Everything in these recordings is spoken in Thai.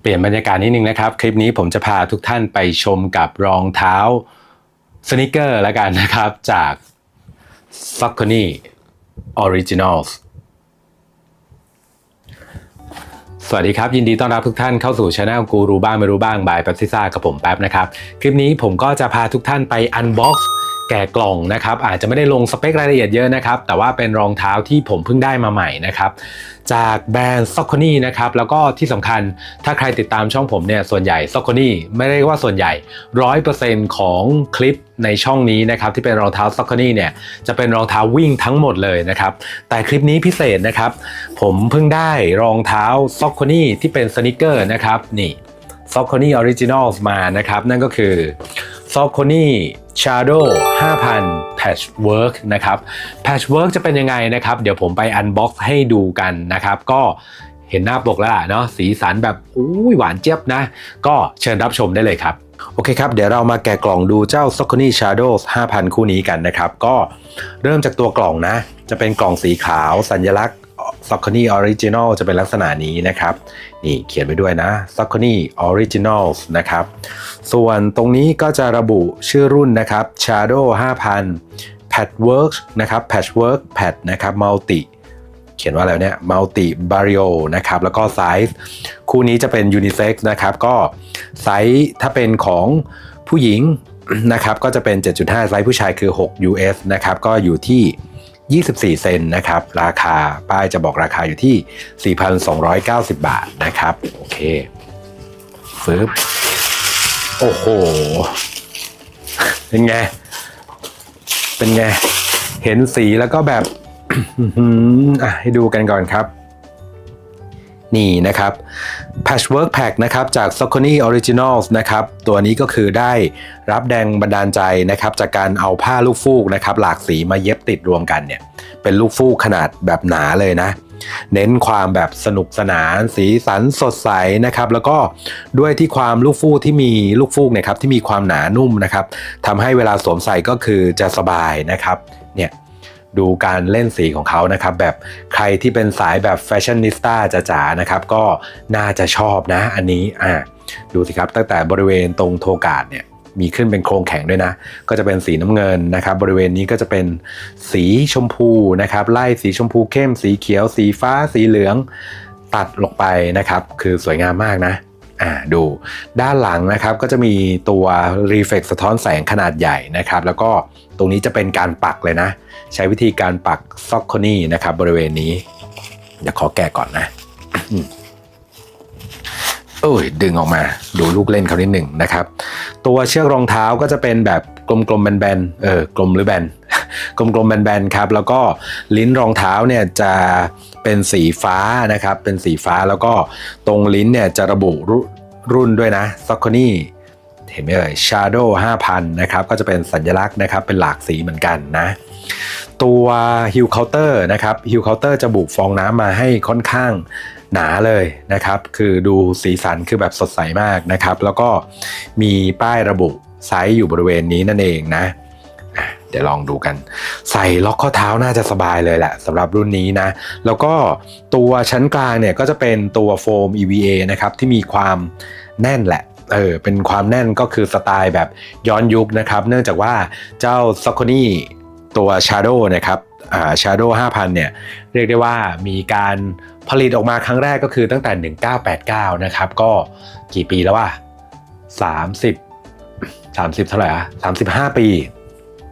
เปลี่ยนบรรยากาศนิดนึงนะครับ คลิปนี้ผมจะพาทุกท่านไปชมกับรองเท้าสนิเกอร์แล้วกันนะครับจาก s o c c o n y Originals สวัสดีครับ ยินดีต้อนรับทุกท่านเข้าสู่ช anel กูรู้บ้างไม่รู้บ้างบายแป๊บซิซ่ากับผมแป๊บนะครับ คลิปนี้ผมก็จะพาทุกท่านไป unbox แกะกล่องนะครับอาจจะไม่ได้ลงสเปครายละเอียดเยอะนะครับ แต่ว่าเป็นรองเท้าที่ผมเพิ่งได้มาใหม่นะครับจากแบรนด์ s o c c o n y นะครับแล้วก็ที่สำคัญถ้าใครติดตามช่องผมเนี่ยส่วนใหญ่ s o c c o n y ไม่ได้ว่าส่วนใหญ่ 100%ของคลิปในช่องนี้นะครับที่เป็นรองเท้า s o c c o n y เนี่ยจะเป็นรองเท้าวิ่งทั้งหมดเลยนะครับแต่คลิปนี้พิเศษนะครับ ผมเพิ่งได้รองเท้า s o c c o n y ที่เป็นสนิเกอร์นะครับนี่ s o c c o n y Originals มานะครับ นั่นก็คือ s o c o n y Shadow 5,000 Patchwork นะครับ Patchwork จะเป็นยังไงนะครับ เดี๋ยวผมไป unbox ให้ดูกันนะครับ ก็เห็นหน้าปกแล้วล่ะเนาะสีสันแบบอุ้ยหวานเจี๊ยบนะ ก็เชิญรับชมได้เลยครับ โอเคครับ เดี๋ยวเรามาแกะกล่องดูเจ้า s o c o n y Shadows 5,000 คู่นี้กันนะครับ ก็เริ่มจากตัวกล่องนะ จะเป็นกล่องสีขาวสัญลักษณ์ s o c o n y Original จะเป็นลักษณะนี้นะครับ นี่เขียนไปด้วยนะ s o c o n y Originals นะครับ ส่วนตรงนี้ก็จะระบุชื่อรุ่นนะครับ Shadow 5,000 Patchwork นะครับ Patchwork Patch นะครับ Multi เขียนว่าอะไรเนี่ย Multi Barrio นะครับ แล้วก็ไซส์คู่นี้จะเป็น Unisex นะครับ ก็ไซส์ถ้าเป็นของผู้หญิงนะครับ ก็จะเป็น 7.5 ไซส์ผู้ชายคือ 6 US นะครับ ก็อยู่ที่ 24 เซนนะครับ ราคาป้ายจะบอกราคาอยู่ที่ 4,290 บาทนะครับ โอเคฟึบโอ้โห เป็นไง เป็นไง เห็นสีแล้วก็แบบอะให้ดูกันก่อนครับ นี่นะครับ Patchwork Pack นะครับจาก s o c o n y Originals นะครับตัวนี้ก็คือได้รับแรงบันดาลใจนะครับจากการเอาผ้าลูกฟูกนะครับหลากสีมาเย็บติดรวมกันเนี่ยเป็นลูกฟูกขนาดแบบหนาเลยนะ เน้นความแบบสนุกสนาน สีสันสดใสนะครับแล้วก็ด้วยที่ความลูกฟูกที่มีลูกฟูกเนะครับที่มีความหนานุ่มนะครับทำให้เวลาสวมใส่ก็คือจะสบายนะครับเนี่ย ดูการเล่นสีของเขานะครับ แบบใครที่เป็นสายแบบแฟชั่นนิสต้าจ๋าๆนะครับ ก็น่าจะชอบนะอันนี้อ่าดูสิครับตั้งแต่บริเวณตรงโทกาดเนี่ยมีขึ้นเป็นโครงแข็งด้วยนะ ก็จะเป็นสีน้ำเงินนะครับ บริเวณนี้ก็จะเป็นสีชมพูนะครับ ไล่สีชมพูเข้ม สีเขียว สีฟ้า สีเหลือง ตัดลงไปนะครับ คือสวยงามมากนะ อ่าดู ด้านหลังนะครับก็จะมีตัวรีเฟกสะท้อนแสงขนาดใหญ่นะครับ แล้วก็ตรงนี้จะเป็นการปักเลยนะ ใช้วิธีการปักซ็อกโคนี่นะครับ บริเวณนี้ เดี๋ยวขอแกะก่อนนะโอ้ยดึงออกมาดูลูกเล่นเขานิดหนึ่งนะครับ ตัวเชือกรองเท้าก็จะเป็นแบบ กลมๆแบนๆเออกลมหรือแบนกลมๆแบนๆครับ แล้วก็ลิ้นรองเท้าเนี่ยจะเป็นสีฟ้านะครับ เป็นสีฟ้าแล้วก็ตรงลิ้นเนี่ยจะระบุรุ่นด้วยนะ s o c o n y เห็นไหมเอ่ย Shadow 5,000 นะครับ ก็จะเป็นสัญลักษณ์นะครับ เป็นหลากสีเหมือนกันนะ ตัว Hill Counter นะครับ Hill Counter จะบุฟองน้ำมาให้ค่อนข้างหนาเลยนะครับ คือดูสีสันคือแบบสดใสมากนะครับ แล้วก็มีป้ายระบุ ไซส์อยู่บริเวณนี้นั่นเองนะเดี๋ยวลองดูกัน ใส่ล็อกข้อเท้าน่าจะสบายเลยแหละสำหรับรุ่นนี้นะ แล้วก็ตัวชั้นกลางเนี่ยก็จะเป็นตัวโฟม EVA นะครับที่มีความแน่นแหละเออเป็นความแน่นก็คือสไตล์แบบย้อนยุคนะครับ เนื่องจากว่าเจ้า s o c o n y ตัว Shadow นะครับอ่า Shadow 5,000 เนี่ย เรียกได้ว่ามีการผลิตออกมาครั้งแรกก็คือตั้งแต่ 1989 นะครับ ก็กี่ปีแล้วว่า30 30 เท่าไหร่อะ35 ปี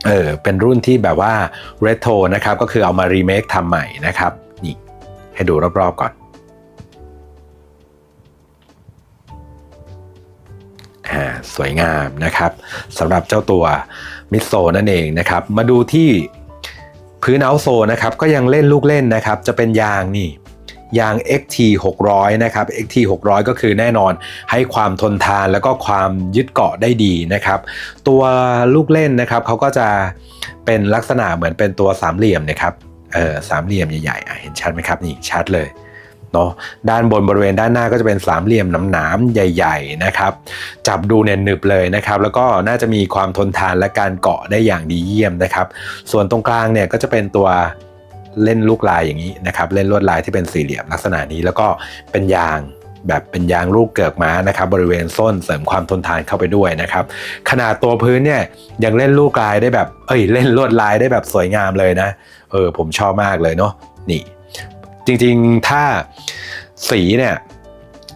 เออเป็นรุ่นที่แบบว่า Retro นะครับ ก็คือเอามารีเมคทำใหม่นะครับ นี่ ให้ดูรอบๆก่อนอ่าสวยงามนะครับสำหรับเจ้าตัวมิโซนั่นเองนะครับ มาดูที่พื้นเอาโซนะครับ ก็ยังเล่นลูกเล่นนะครับ จะเป็นยางนี่ ยาง XT 600 นะครับ XT 600 ก็คือแน่นอนให้ความทนทานแล้วก็ความยึดเกาะได้ดีนะครับ ตัวลูกเล่นนะครับเขาก็จะเป็นลักษณะเหมือนเป็นตัวสามเหลี่ยมนะครับเออสามเหลี่ยมใหญ่ๆเห็นชัดไหมครับนี่ชัดเลยเนาะด้านบนบริเวณด้านหน้าก็จะเป็นสามเหลี่ยมหนามๆใหญ่ ๆนะครับ จับดูเนี่ยหนึบเลยนะครับ แล้วก็น่าจะมีความทนทานและการเกาะได้อย่างดีเยี่ยมนะครับ ส่วนตรงกลางเนี่ยก็จะเป็นตัว เล่นลูกลายอย่างนี้นะครับเล่นลวดลายที่เป็นสี่เหลี่ยมลักษณะนี้แล้วก็เป็นยางแบบเป็นยางลูกเกือกม้านะครับบริเวณส้นเสริมความทนทานเข้าไปด้วยนะครับขนาดตัวพื้นเนี่ยยังเล่นลูกลายได้แบบเอ้ยเล่นลวดลายได้แบบสวยงามเลยนะเออผมชอบมากเลยเนาะนี่ จริงๆถ้าสีเนี่ย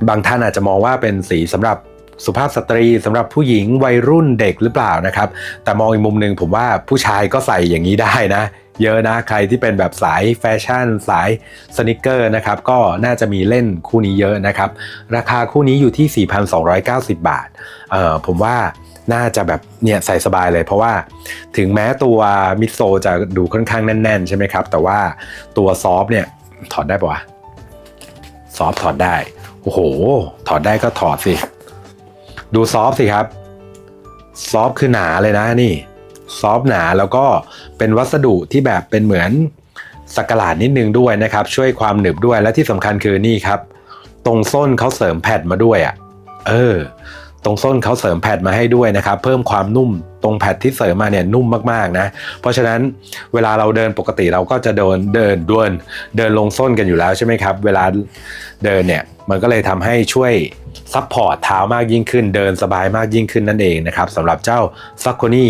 บางท่านอาจจะมองว่าเป็นสีสำหรับ สุภาพสตรีสำหรับผู้หญิงวัยรุ่นเด็กหรือเปล่านะครับ แต่มองอีกมุมหนึ่งผมว่าผู้ชายก็ใส่อย่างนี้ได้นะ เยอะนะใครที่เป็นแบบสายแฟชั่น สายสนิเกอร์นะครับ ก็น่าจะมีเล่นคู่นี้เยอะนะครับ ราคาคู่นี้อยู่ที่ 4,290 บาทเอ่อผมว่าน่าจะแบบเนี่ยใส่สบายเลยเพราะว่าถึงแม้ตัวมิดโซจะดูค่อนข้างแน่นๆ ใช่ไหมครับ แต่ว่าตัวซอฟเนี่ยถอดได้ปะวะซอฟถอดได้ โอ้โห ถอดได้ก็ถอดสิ ดูซอฟสิครับ ซอฟคือหนาเลยนะนี่ ซอฟหนาแล้วก็เป็นวัสดุที่แบบเป็นเหมือนสกกหลาดนิดนึงด้วยนะครับ ช่วยความหนึบด้วยและที่สำคัญคือนี่ครับ ตรงส้นเขาเสริมแพดมาด้วยอะ่ะเออ ตรงส้นเขาเสริมแพดมาให้ด้วยนะครับ เพิ่มความนุ่มตรงแพดที่เสริมมาเนี่ยนุ่มมากๆนะ เพราะฉะนั้นเวลาเราเดินปกติเราก็จะเดินเดินดวนเดินลงส้นกันอยู่แล้วใช่ไหมครับ เวลาเดินเนี่ย มันก็เลยทำให้ช่วยซัพพอร์ตเท้ามากยิ่งขึ้น เดินสบายมากยิ่งขึ้นนั่นเองนะครับสำหรับเจ้า s a k o n i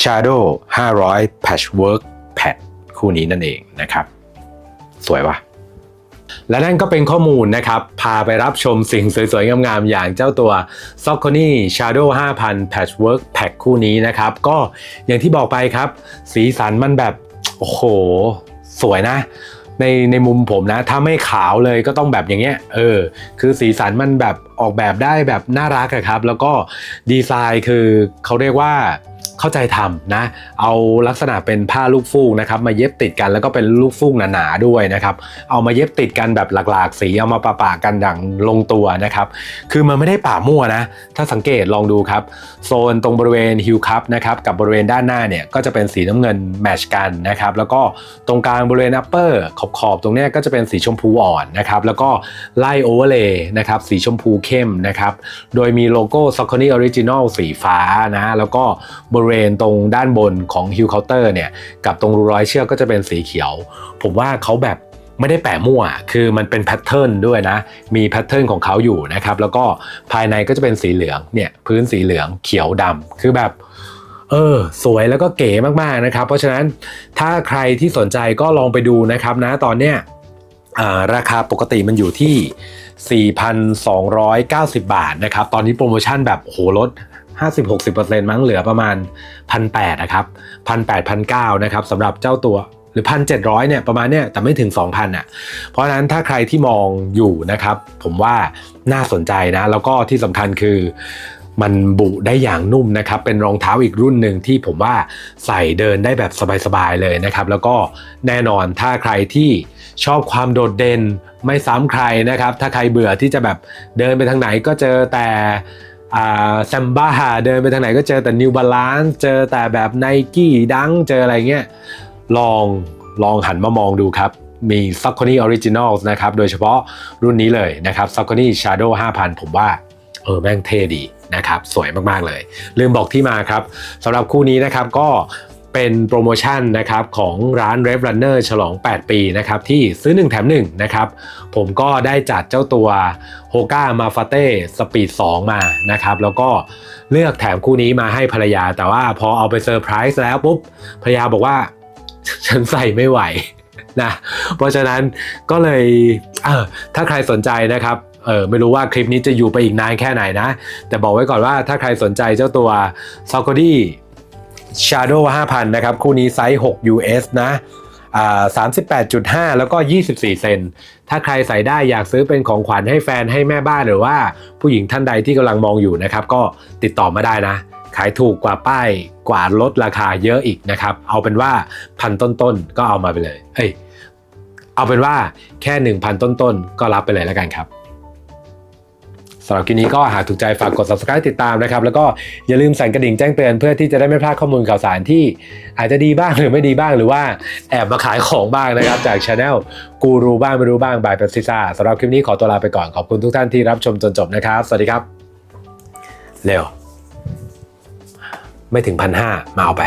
Shadow 500 Patchwork Pad คู่นี้นั่นเองนะครับ สวยว่ะและนั่นก็เป็นข้อมูลนะครับ พาไปรับชมสิ่งสวยๆ งามๆ อย่างเจ้าตัว s o c o n y Shadow 5000 Patchwork Pack คู่นี้นะครับ ก็อย่างที่บอกไปครับ สีสันมันแบบ โอ้โห สวยนะ ในในมุมผมนะ ถ้าไม่ขาวเลยก็ต้องแบบอย่างเงี้ยเออคือสีสันมันแบบออกแบบได้แบบน่ารักอะครับ แล้วก็ดีไซน์คือเขาเรียกว่า เข้าใจทำนะ เอาลักษณะเป็นผ้าลูกฟูกนะครับ มาเย็บติดกันแล้วก็เป็นลูกฟูกหนาๆด้วยนะครับ เอามาเย็บติดกันแบบหลากๆ สีเอามาปะปะกันอย่างลงตัวนะครับ คือมันไม่ได้ป่ามั่วนะ ถ้าสังเกตลองดูครับ โซนตรงบริเวณฮิลคัพนะครับกับบริเวณด้านหน้าเนี่ยก็จะเป็นสีน้ำเงินแมทชกันนะครับ แล้วก็ตรงกลางบริเวณอัปเปอร์ขอบขอบๆตรงเนี้ยก็จะเป็นสีชมพูอ่อนนะครับ แล้วก็ไล่โอเวอร์เลย์นะครับสีชมพูเข้มนะครับ โดยมีโลโก้ s o c o n y Original สีฟ้านะ แล้วก็บริเวณตรงด้านบนของ Hill Counter เนี่ยกับตรงรูร้อยเชือกก็จะเป็นสีเขียว ผมว่าเขาแบบไม่ได้แปะมั่ว คือมันเป็นแพทเทิร์นด้วยนะ มีแพทเทิร์นของเขาอยู่นะครับ แล้วก็ภายในก็จะเป็นสีเหลืองเนี่ยพื้นสีเหลืองเขียวดำคือแบบเออสวยแล้วก็เก๋มากๆนะครับ เพราะฉะนั้นถ้าใครที่สนใจก็ลองไปดูนะครับนะตอนเนี้ยราคาปกติมันอยู่ที่ 4,290 บาทนะครับ ตอนนี้โปรโมชั่นแบบโหลด 50-60%มั้งเหลือประมาณ 1,800นะครับ1,800 1,900นะครับสำหรับเจ้าตัวหรือ 1,700เนี่ยประมาณเนี้ยแต่ไม่ถึง 2,000อะเพราะฉะนั้นถ้าใครที่มองอยู่นะครับ ผมว่าน่าสนใจนะ แล้วก็ที่สำคัญคือมันบุได้อย่างนุ่มนะครับ เป็นรองเท้าอีกรุ่นหนึ่งที่ผมว่าใส่เดินได้แบบสบายๆเลยนะครับ แล้วก็แน่นอนถ้าใครที่ชอบความโดดเด่นไม่ซ้ำใครนะครับ ถ้าใครเบื่อที่จะแบบเดินไปทางไหนก็เจอแต่ แซมบ้าเดินไปทางไหนก็เจอแต่ New Balance เจอแต่แบบ n i กี้ดังเจออะไรเงี้ยลองลองหันมามองดูครับมี s o c o n y Originals นะครับ โดยเฉพาะรุ่นนี้เลยนะครับ s o c o n y Shadow 5000 ผมว่าเออแม่งเท่ดีนะครับ สวยมาก ๆ เลย ลืมบอกที่มาครับสำหรับคู่นี้นะครับก็ เป็นโปรโมชั่นนะครับของร้าน Rev Runner ฉลอง 8 ปีนะครับที่ซื้อ 1 แถม 1 นะครับ ผมก็ได้จัดเจ้าตัว Hoka Mafate Speed 2มานะครับ แล้วก็เลือกแถมคู่นี้มาให้ภรรยา แต่ว่าพอเอาไปเซอร์ไพรส์แล้วปุ๊บภรรยาบอกว่า ฉันใส่ไม่ไหวนะเพราะฉะนั้นก็เลยเออถ้าใครสนใจนะครับเออไม่รู้ว่าคลิปนี้จะอยู่ไปอีกนานแค่ไหนนะ แต่บอกไว้ก่อนว่าถ้าใครสนใจเจ้าตัว s o c o d y Shadow 5,000 นะครับ คู่นี้ไซส์ 6 US นะ38.5แล้วก็24เซน ถ้าใครใส่ได้อยากซื้อเป็นของขวัญให้แฟนให้แม่บ้านหรือว่าผู้หญิงท่านใดที่กำลังมองอยู่นะครับ ก็ติดต่อมาได้นะ ขายถูกกว่าป้ายกว่าลดราคาเยอะอีกนะครับ เอาเป็นว่าพันต้นๆก็เอามาไปเลยเฮ้ย เอาเป็นว่าแค่1,000ต้นๆก็รับไปเลยแล้วกันครับ สำหรับคลิปนี้ก็หากถูกใจฝากกด subscribe ติดตามนะครับ แล้วก็อย่าลืมสั่นกระดิ่งแจ้งเตือนเพื่อที่จะได้ไม่พลาดข้อมูลข่าวสารที่อาจจะดีบ้างหรือไม่ดีบ้างหรือว่าแอบมาขายของบ้างนะครับ จากช anel กูรูบ้างไม่รู้บ้างบายเปปซิซ่าสำหรับคลิปนี้ขอตัวลาไปก่อนขอบคุณทุกท่านที่รับชมจนจบนะครับ สวัสดีครับ เร็ว ไม่ถึงพันห้ามาเอาไป